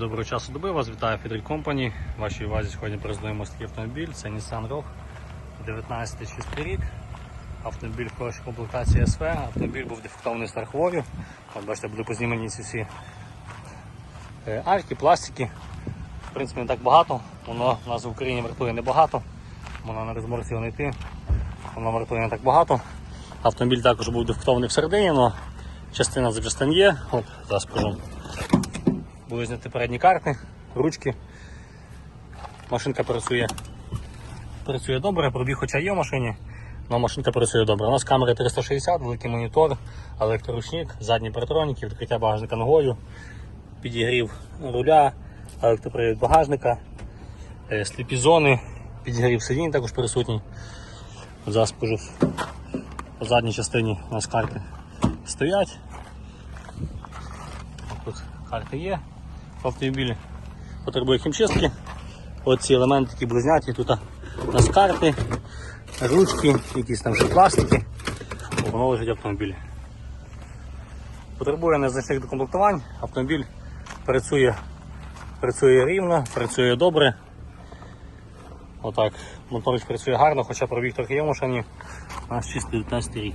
Доброго часу доби, вас вітає Фідрі Компані. Вашій увазі сьогодні презентуємо такий автомобіль. Це Nissan Rogue 19 чистий рік. Автомобіль в комплектації СВ. Автомобіль був дефектований страховою. От бачите, були познімані ці всі е, арки, пластики. В принципі, не так багато. Воно в нас в Україні вартує небагато. Воно на розморці не йти. Воно вартує не так багато. Автомобіль також був дефектований всередині, але частина запчастин є. От, зараз покажу. Були зняті передні карти, ручки. Машинка працює, працює добре, пробіг хоча є в машині, але машинка працює добре. У нас камери 360, великий монітор, електроручник, задні паратроніки, відкриття багажника ногою, підігрів руля, електропривід багажника, е, сліпі зони, підігрів сидінь також присутній. Зараз покажу по задній частині у нас карти стоять. Тут карти є в автомобілі. Потребує хімчистки. Оці елементи, які були зняті, тут у нас карти, ручки, якісь там ще пластики. Воно лежить автомобілі. Потребує незначних докомплектувань. Автомобіль працює, працює рівно, працює добре. Отак, моторич працює гарно, хоча пробіг трохи є в машині. У нас чистий 19 рік.